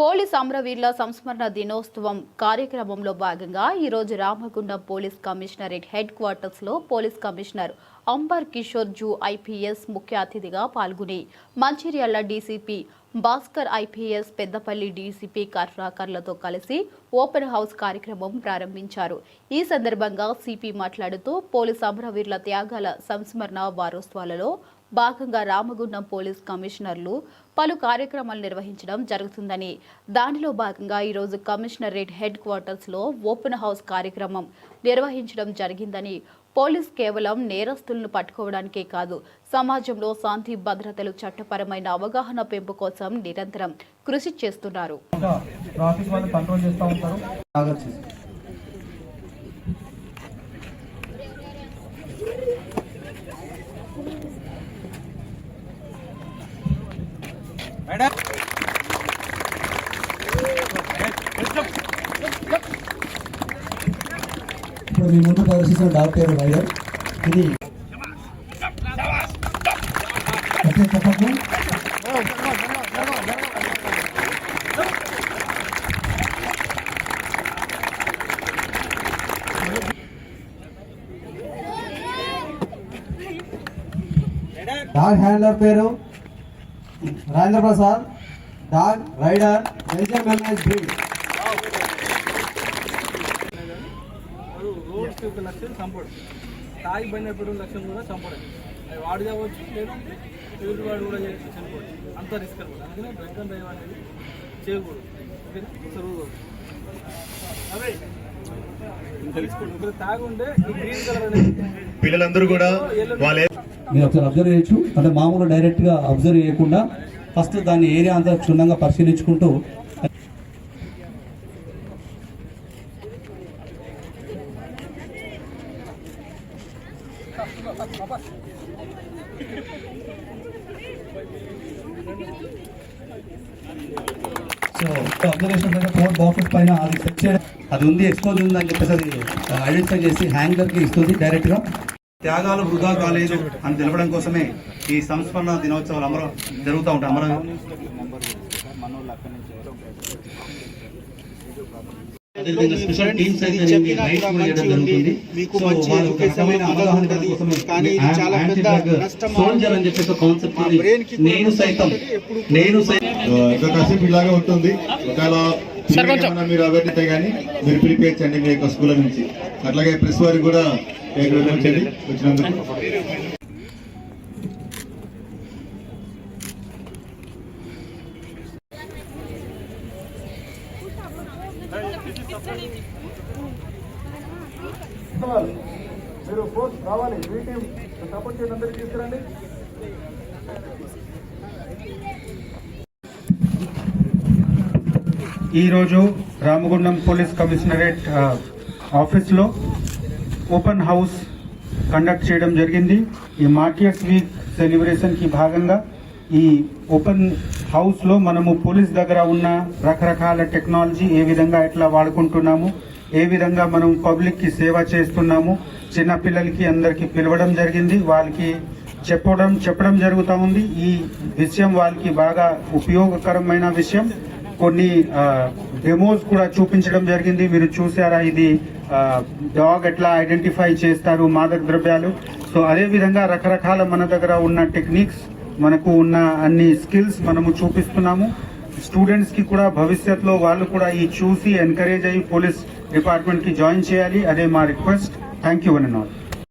Police అమరవీరుల సంస్మరణ దినోత్సవం కార్యక్రమంలో భాగంగా ఈరోజు రామగుండం పోలీస్ కమిషనరేట్ హెడ్ క్వార్టర్స్లో police commissioner Amber Kishore Jha IPS ముఖ్య అతిథిగా పాల్గొని Mancherial DCP Bhaskar IPS Peddapalli DCP కర్రాకర్లతో కలిసి ఓపెన్ హౌస్ కార్యక్రమం ప్రారంభించారు. ఈ సందర్భంగా సిపి మాట్లాడుతూ పోలీస్ అమరవీరుల త్యాగాల సంస్మరణ వారోత్సవాలలో భాగంగా రామగుండం పోలీస్ కమిషనర్లు పలు కార్యక్రమాలు నిర్వహించడం జరుగుతుందని దానిలో భాగంగా ఈరోజు కమిషనరేట్ హెడ్ క్వార్టర్స్లో ఓపెన్ హౌస్ కార్యక్రమం నిర్వహించడం జరిగిందని పోలీస్ కేవలం నేరస్తులను పట్టుకోవడానికే కాదు సమాజంలో శాంతి భద్రతలు చట్టపరమైన అవగాహన పెంపు కోసం నిరంతరం కృషి చేస్తున్నారు. మేడం! ఇప్పుడు మీ ముందు ప్రదర్శించిన డాక్టర్ రైడర్ ఇది ఓకే, చెప్పండి. డాగ్ హ్యాండ్లర్ పేరు Rajendra Prasad dog rider Belgium Malinois breed roads యొక్క లక్ష్యం చంపడం. తాగి బండి పెట్టడం లక్ష్యం కూడా చంపడం. అది వాడు కావచ్చు లేదంటే ఎదుటి వాడు కూడా చేసి చనిపోవచ్చు. అంత రిస్క్ అనమాట అందుకనే డ్రంక్ అండ్ డ్రైవ్ అనేది చేయకూడదు. ఓకేనా? సరువు అదే ఇప్పుడు తాగి ఉంటే ఈ గ్రీన్ కలర్ అనేది పిల్లలందరూ కూడా మీరు ఒకసారి అబ్జర్వ్ చేయొచ్చు. అంటే మామూలు డైరెక్ట్గా అబ్జర్వ్ చేయకుండా ఫస్ట్ దాన్ని ఏరియా అంతా క్షుణ్ణంగా పరిశీలించుకుంటూ సో అబ్జర్వేషన్ ఫోర్ బాక్సెస్ పైన అది సెట్ చేయడం అది ఉంది ఎక్స్పోజ్ ఉంది అని చెప్పేసి అది ఐడెంటిఫై చేసి హ్యాంగర్కి ఇస్తుంది డైరెక్ట్గా త్యాగాలు వృధా కాలేదు అని తెలపడం కోసమే ఈ సంస్మరణ దినోత్సవాలు అమర జరుగుతూ ఉంటాయి. అమర సోల్జర్ అని చెప్పేసి కాన్సెప్ట్. నేను సైతం నేను సైతం ఇంకా కాసేపు ఇలాగే ఉంటుంది. ఒకవేళ మీరు అవేర్నెస్ కానీ మీరు పిలిపించండి మీ యొక్క స్కూల్ నుంచి. అట్లాగే ప్రెస్ వారికి కూడా వచ్చినందుకు. మీరు ఫోర్స్ రావాలి మీ టీం సపోర్ట్ చేసి అందరికి తీసుకురండి. ఈరోజు రామగుండం పోలీస్ కమిషనరేట్ ఆఫీస్లో ఓపెన్ హౌస్ కండక్ట్ చేయడం జరిగింది. ఈ మార్టియర్స్ వీక్ సెలబ్రేషన్కి భాగంగా ఈ ఓపెన్ హౌస్లో మనము పోలీస్ దగ్గర ఉన్న రకరకాల టెక్నాలజీ ఏ విధంగా ఎట్లా వాడుకుంటున్నాము ఏ విధంగా మనం పబ్లిక్కి సేవ చేస్తున్నాము చిన్న పిల్లలకి అందరికీ పిలవడం జరిగింది వాళ్ళకి చెప్పడం చెప్పడం జరుగుతూ ఉంది. ఈ విషయం వాళ్ళకి బాగా ఉపయోగకరమైన విషయం. కొన్ని డెమోస్ కూడా చూపించడం జరిగింది. మీరు చూసారా ఇది డాగ్ ఎట్లా ఐడెంటిఫై చేస్తారు మాదక ద్రవ్యాలు. సో అదే విధంగా రకరకాల మన దగ్గర ఉన్న టెక్నిక్స్ మనకు ఉన్న అన్ని స్కిల్స్ మనము చూపిస్తున్నాము. స్టూడెంట్స్కి కూడా భవిష్యత్తులో వాళ్ళు కూడా ఈ చూసి ఎంకరేజ్ అయ్యి పోలీస్ డిపార్ట్మెంట్కి జాయిన్ చేయాలి. అదే మా request thank you one and all